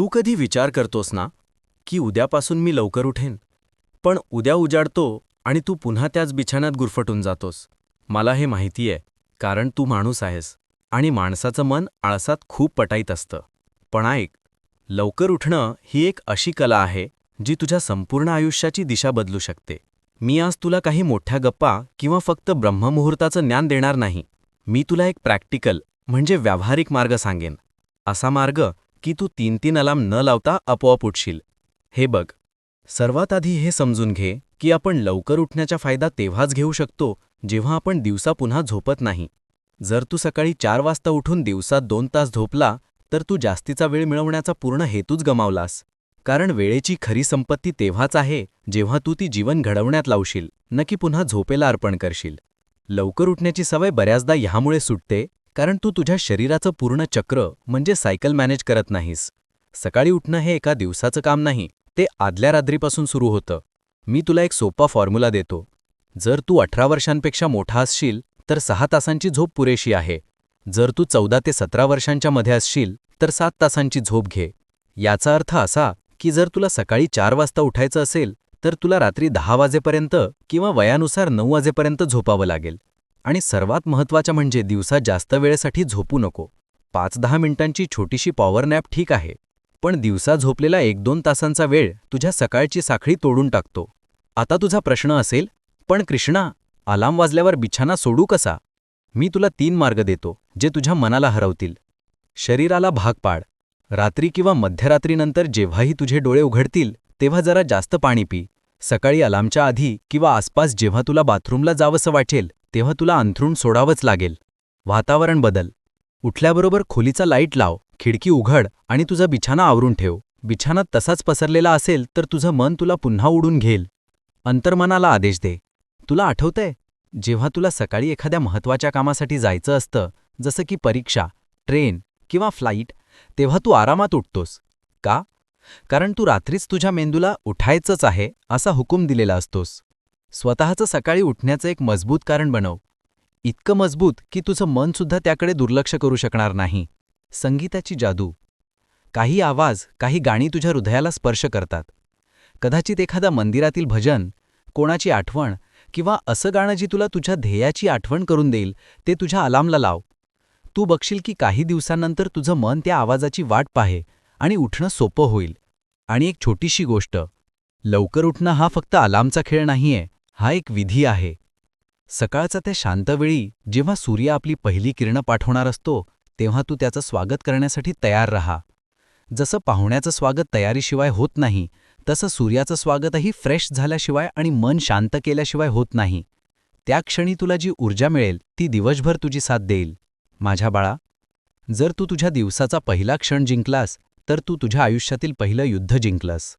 तू कधी विचार करतोस ना की उद्यापासून मी लवकर उठेन. पण उद्या उजाडतो आणि तू पुन्हा त्याच बिछाण्यात गुरफटून जातोस. मला हे माहिती आहे कारण तू माणूस आहेस आणि माणसाचं मन आळसात खूप पटाईत असतं. पण ऐक लवकर उठणं ही एक अशी कला आहे जी तुझ्या संपूर्ण आयुष्याची दिशा बदलू शकते. मी आज तुला काही मोठ्या गप्पा किंवा फक्त ब्रह्ममुहूर्ताचं ज्ञान देणार नाही. मी तुला एक प्रॅक्टिकल म्हणजे व्यावहारिक मार्ग सांगेन. असा मार्ग की तू तीन तीन अलाम न लावता आपोआप उठशील. हे बघ. सर्वात आधी हे समजून घे की आपण लवकर उठण्याचा फायदा तेव्हाच घेऊ शकतो जेव्हा आपण दिवसा पुन्हा झोपत नाही. जर तू सकाळी चार वाजता उठून दिवसात दोन तास झोपला तर तू जास्तीचा वेळ मिळवण्याचा पूर्ण हेतूच गमावलास. कारण वेळेची खरी संपत्ती तेव्हाच आहे जेव्हा तू ती जीवन घडवण्यात लावशील न की पुन्हा झोपेला अर्पण करशील. लवकर उठण्याची सवय बऱ्याचदा ह्यामुळे सुटते कारण तू तुझ्या शरीराचं पूर्ण चक्र म्हणजे सायकल मॅनेज करत नाहीस. सकाळी उठणं हे एका दिवसाचं काम नाही ते आदल्या रात्रीपासून सुरू होतं. मी तुला एक सोपा फॉर्म्युला देतो. जर तू अठरा वर्षांपेक्षा मोठा असशील तर सहा तासांची झोप पुरेशी आहे. जर तू चौदा ते सतरा वर्षांच्या मध्ये असशील तर सात तासांची झोप घे. याचा अर्थ असा की जर तुला सकाळी चार वाजता उठायचं असेल तर तुला रात्री दहा वाजेपर्यंत किंवा वयानुसार नऊ वाजेपर्यंत झोपावं लागेल. आणि सर्वात महत्त्वाच्या म्हणजे दिवसा जास्त वेळेसाठी झोपू नको. पाच दहा मिनिटांची छोटीशी पॉवर नॅप ठीक आहे. पण दिवसा झोपलेला एक दोन तासांचा वेळ तुझ्या सकाळची साखळी तोडून टाकतो. आता तुझा प्रश्न असेल पण कृष्णा अलाम वाजल्यावर बिछाना सोडू कसा? मी तुला तीन मार्ग देतो जे तुझ्या मनाला हरवतील. शरीराला भाग पाड. रात्री किंवा मध्यरात्रीनंतर जेव्हाही तुझे डोळे उघडतील तेव्हा जरा जास्त पाणी पी. सकाळी अलामच्या आधी किंवा आसपास जेव्हा तुला बाथरूमला जावंसं वाटेल तेव्हा तुला अंथरूण सोडावंच लागेल. वातावरण बदल. उठल्याबरोबर खोलीचा लाइट लाव खिडकी उघड आणि तुझा बिछाना आवरून ठेव. बिछाना तसाच पसरलेला असेल तर तुझं मन तुला पुन्हा उडून घेईल. अंतर्मनाला आदेश दे. तुला आठवतंय? जेव्हा तुला सकाळी एखाद्या महत्त्वाच्या कामासाठी जायचं असतं जसं की परीक्षा ट्रेन किंवा फ्लाईट तेव्हा तू आरामात उठतोस. का? कारण तू रात्रीच तुझ्या मेंदूला उठायचंच आहे असा हुकूम दिलेला असतोस. स्वतःचं सकाळी उठण्याचं एक मजबूत कारण बनव. इतकं मजबूत की तुझं मनसुद्धा त्याकडे दुर्लक्ष करू शकणार नाही. संगीताची जादू. काही आवाज काही गाणी तुझ्या हृदयाला स्पर्श करतात. कदाचित एखादा मंदिरातील भजन कोणाची आठवण किंवा असं गाणं जी तुला तुझ्या ध्येयाची आठवण करून देईल ते तुझ्या अलामला लाव. तू बघशील की काही दिवसांनंतर तुझं मन त्या आवाजाची वाट पाहे आणि उठणं सोपं होईल. आणि एक छोटीशी गोष्ट. लवकर उठणं हा फक्त अलामचा खेळ नाहीये. हा एक विधी आहे. सकाळचा त्या शांतवेळी जेव्हा सूर्य आपली पहिली किरणं पाठवणार असतो तेव्हा तू त्याचं स्वागत करण्यासाठी तयार रहा. जसं पाहुण्याचं स्वागत तयारीशिवाय होत नाही तसं सूर्याचं स्वागतही फ्रेश झाल्याशिवाय आणि मन शांत केल्याशिवाय होत नाही. त्या क्षणी तुला जी ऊर्जा मिळेल ती दिवसभर तुझी साथ देईल. माझ्या बाळा जर तू तुझ्या दिवसाचा पहिला क्षण जिंकलास तर तू तुझ्या आयुष्यातील पहिलं युद्ध जिंकलंस.